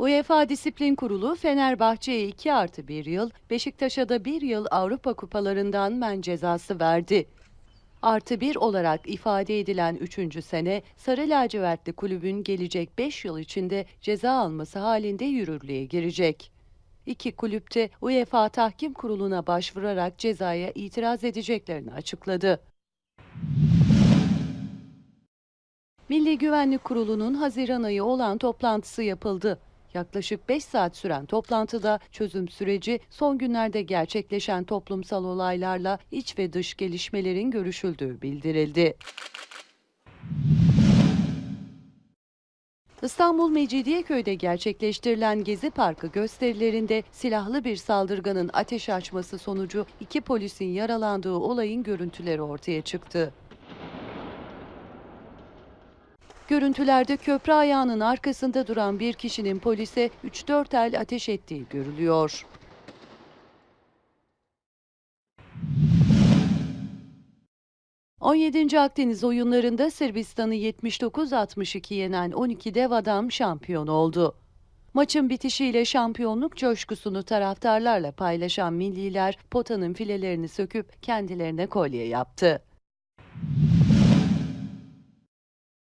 UEFA Disiplin Kurulu Fenerbahçe'ye 2 artı 1 yıl, Beşiktaş'a da 1 yıl Avrupa Kupalarından men cezası verdi. Artı 1 olarak ifade edilen 3. sene Sarı Lacivertli kulübün gelecek 5 yıl içinde ceza alması halinde yürürlüğe girecek. İki kulüp de UEFA Tahkim Kurulu'na başvurarak cezaya itiraz edeceklerini açıkladı. Milli Güvenlik Kurulu'nun Haziran ayı olan toplantısı yapıldı. Yaklaşık 5 saat süren toplantıda çözüm süreci son günlerde gerçekleşen toplumsal olaylarla iç ve dış gelişmelerin görüşüldüğü bildirildi. İstanbul Mecidiyeköy'de gerçekleştirilen Gezi Parkı gösterilerinde silahlı bir saldırganın ateş açması sonucu iki polisin yaralandığı olayın görüntüleri ortaya çıktı. Görüntülerde köprü ayağının arkasında duran bir kişinin polise 3-4 el ateş ettiği görülüyor. ...17. Akdeniz oyunlarında Sırbistan'ı 79-62 yenen 12 dev adam şampiyon oldu. Maçın bitişiyle şampiyonluk coşkusunu taraftarlarla paylaşan milliler potanın filelerini söküp kendilerine kolye yaptı.